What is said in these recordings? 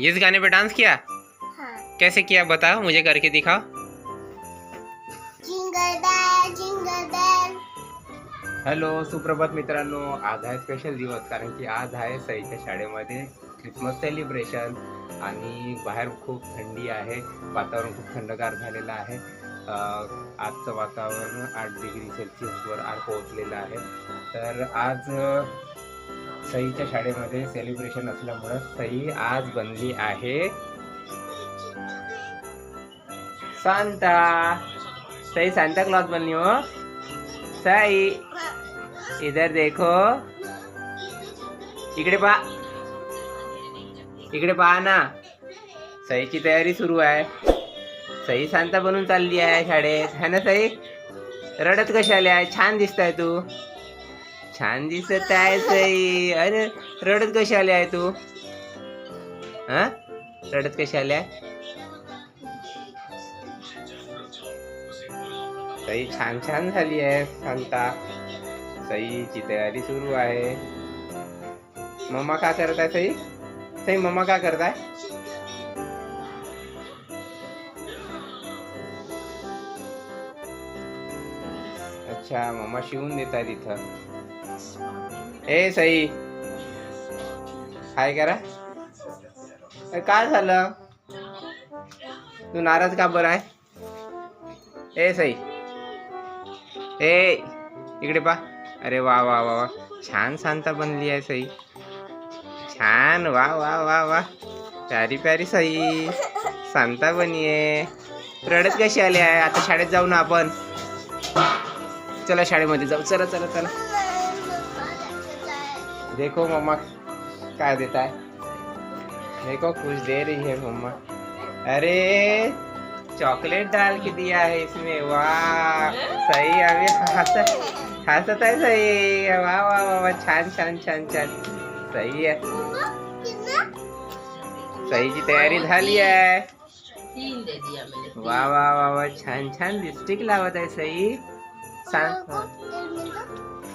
इस गाने पे डांस किया? हाँ। कैसे किया बताओ मुझे करके दिखाओ। Jingle bell jingle bell hello सुप्रभात मित्रांनो आज आहे स्पेशल दिवस कारण की आज आहे सईच्या शाळेमध्ये क्रिसमस सेलिब्रेशन आणि बाहेर खूप थंडी आहे वातावरण खूप थंडगार झालेलं आहे. आजचं वातावरण आठ डिग्री सेल्सिअसवर आज पोहोचलेलं आहे. तर आज सईच्या शाळेमध्ये सेलिब्रेशन असल्यामुळं सई आज बनली आहे. सांता. सई सांता क्लॉज बनली हो. सई. इधर देखो. इकडे पहा इकडे पहा ना. सईची तयारी सुरू आहे. सई सांता बनून चालली आहे शाळेत. है ना सई? रडत कशाले आहे? छान दिसताय तू. छान दिसत आहे सई. अरे रडत कशी आली आहे तू? हा? रडत आली आहे? सई छान छान झाली आहे सांगता. सईची तयारी सुरू आहे. मम्मा का करत आहे सई? सई मम्मा का करताय? अच्छा मम्मा शिवून देत आहे तिथं ए सई. काय करा. काय झालं? तू नाराज का बरं आहे? ए सई. ए इकडे पा. अरे वा वा वा वा. छान सांता बनली आहे सई. छान. वा वा वा वा. प्यारी प्यारी सई. सांता बनी आहे. रडत कशी आली आहे? आता शाळेत जाऊ ना आपण. चला शाळेमध्ये जाऊ. चला चला चला. देखो मम्मा काय देत आहे देखो कुछ दे रही है मम्मा। अरे चॉकलेट डाल के दिया है इसमें वाह सही अभी हंसत हसत आहे सई वा वा वा वा छान छान छान छान। सही आहे सईची तयारी झाली आहे तीन दे दिया मैंने तीन। वा वा वा वा छान छान लिपस्टिक लावत आहे सई सांग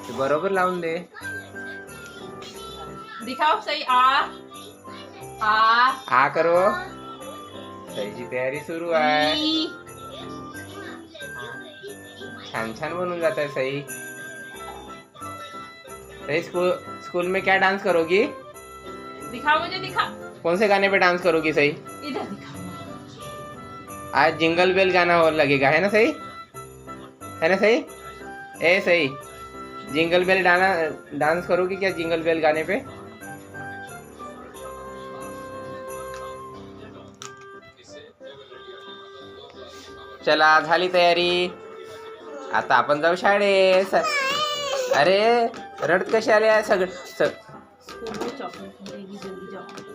ते बरोबर लावून दे। दिखाओ सही आ आ। आ करो। सईची तयारी सुरू आहे ई। छान छान बनून जात आहे सई सई स्कूल स्कूल में क्या डांस करोगी? दिखाओ मुझे दिखा कौन से गाने पे डांस करोगी सही? इधर दिखाओ। आज जिंगल बेल गाना और लगेगा है ना सही? है ना सही? ए सही। जिंगल बेल डाना डांस करोगी क्या जिंगल बेल गाने पे? चला झाली तयारी. आता आपण जाऊ शाळेत. अरे रडत कशी आले सगळे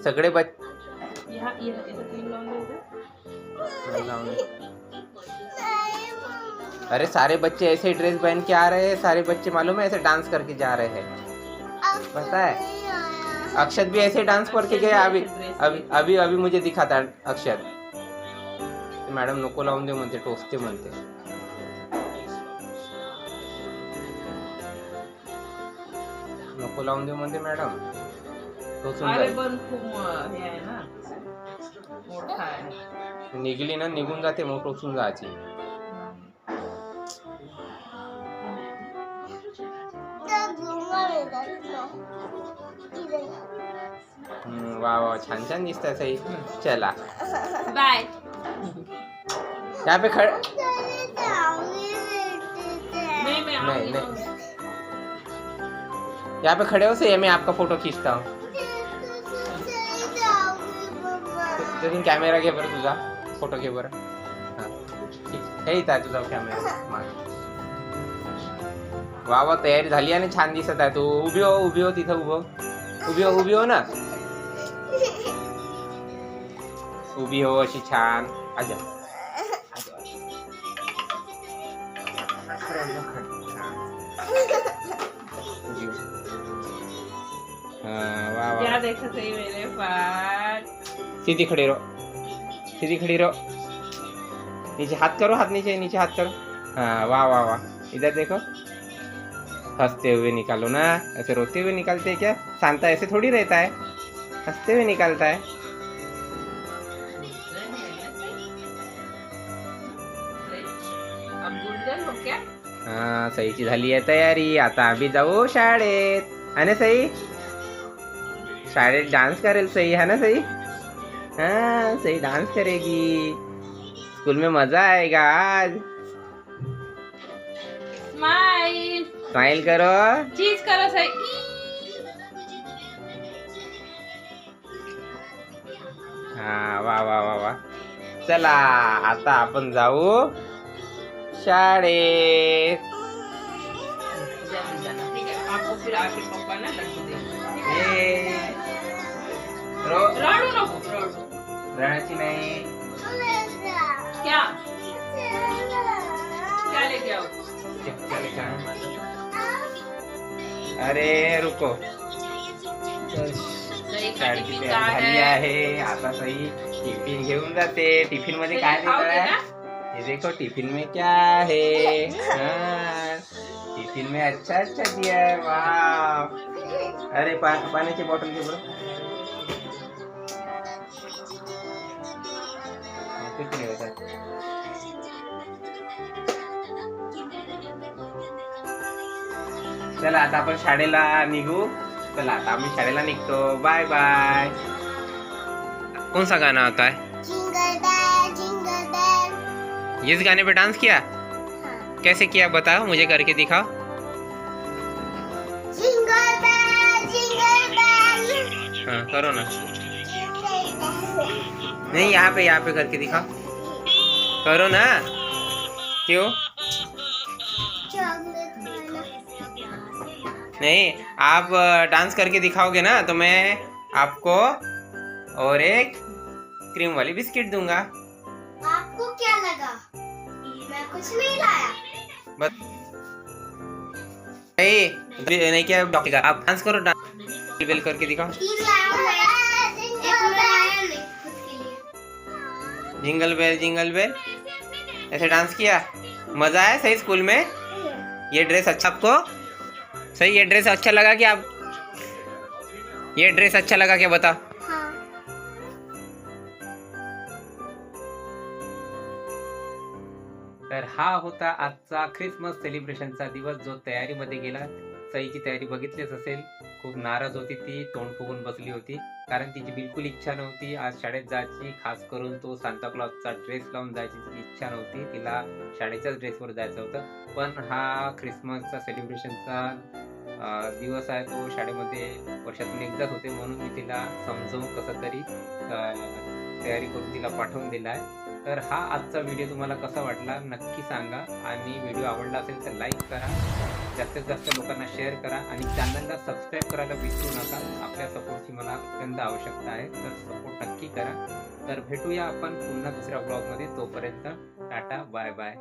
सगळे बच अरे सारे बच्चे ऐसे ड्रेस पहन के आ रहे हैं. सारे बच्चे मालूम है ऐसे डांस करके जा रहे हैं. पता है? अक्षत। भी ऐसे डांस करके गया. अभी अभी अभी अभी मुझे दिखा था अक्षत. मॅडम नको लावून दे म्हणते टोचते म्हणते. नको लावून दे म्हणते मॅडम. टोचून अरे जाईल. पण खूप अं, हे आहे ना. मोठा आहे. निघली ना निघून जाते मग टोचून जायची. हम्म, वा वा छान छान दिसत चला. बाय यहाँ पे खड़ नहीं नहीं, यहाँ पे खड़े हो सही मैं आपका फ़ोटो खींचता हूँ तिथून कॅमेरा घे बरं तुझा फ़ोटो घे बरं हा. ठीक. हे इथं आहे तुझा कॅमेरा मागे. वा वा तयारी झाली आणि छान दिसत आहे तू उभी हो उभी हो तिथं उभं उभी हो उभी हो ना उभी हो अशी छान आजा. सीधी खड़ी रहो। सीधी खड़ी रहो। नीचे हाथ करो हाथ नीचे नीचे हाथ करो। हाँ वाह वाह वाह। इधर देखो। हँसते हुए निकालो ना। ऐसे रोते हुए निकालते क्या? शांता ऐसे थोड़ी रहता है। हँसते हुए निकालता है। हाँ सही चीज़ हाली है तैयारी। आता आम्ही जाऊ है ना सही? शाळेत डान्स करेल सई है? ना सई हाँ सही डांस करेगी। स्कूल में मज़ा आएगा आज। स्माइल स्माइल करो। चीज़ करो सही। हा वा वा वा वा चला आता आपण जाऊ। शाळेत आपको फिर आके पापा ना चल, अरे रुको टिफ़िन झाली है आता सही टिफ़िन घेऊन जाते टिफ़िन मध्ये काय देखो टिफ़िन में क्या है हाँ, टिफ़िन में अच्छा अच्छा दिया है वाह अरे पा, पाण्याची बॉटल घे बरं होता चला आता आपण शाळेला निघू. चला आता आम्ही शाळेला निघतो. बाय बाय कौन सा गाना आता है इस गाने पे डांस किया? हाँ. कैसे किया बताओ मुझे करके दिखाओ. हाँ करो ना। नहीं यहाँ पे यहाँ पे करके दिखाओ। करो ना। क्यों? नहीं आप डांस करके दिखाओगे ना तो मैं आपको और एक क्रीम वाली बिस्किट दूँगा। आपको क्या लगा? मैं कुछ नहीं लाया। बस नहीं नहीं क्या डॉक्टर आप डांस करो डांस। बेल करके लिए जिंगल बेल जिंगल बेल ऐसे डांस किया? मज़ा आया सही स्कूल में? ये ड्रेस अच्छा आपको? सही, ये ड्रेस अच्छा लगा क्या आप? ये ड्रेस अच्छा लगा क्या बताओ हाँ तर हा होता आजचा ख्रिसमस सेलिब्रेशनचा दिवस जो तयारीमध्ये गेला. सईची तयारी बघितलीच असेल. खूप नाराज होती ती तोंड फुगून बसली होती. कारण तिची बिलकुल इच्छा नव्हती. आज शाळेत जायची खास करून तो सांताक्लॉजचा ड्रेस लावून जायची इच्छा नव्हती. तिला शाळेच्याच ड्रेसवर जायचं होतं. पण हा ख्रिसमसचा सेलिब्रेशनचा दिवस आहे. तो शाळेमध्ये वर्षातून एकदाच होते म्हणून मी तिला समजवून कसं तरी तयारी करून तिला पाठवून दिला आहे तर हा आजचा व्हिडिओ तुम्हाला कसा वाटला नक्की सांगा. आणि व्हिडिओ आवडला असेल तर लाईक करा. जास्तीत जास्त लोकांना शेअर करा आणि चॅनलला सबस्क्राईब करायला विसरू नका. आपल्या सपोर्टची मला अत्यंत आवश्यकता आहे. तर सपोर्ट नक्की करा. तर भेटूया आपण पुन्हा दुसऱ्या ब्लॉगमध्ये तोपर्यंत टाटा बाय बाय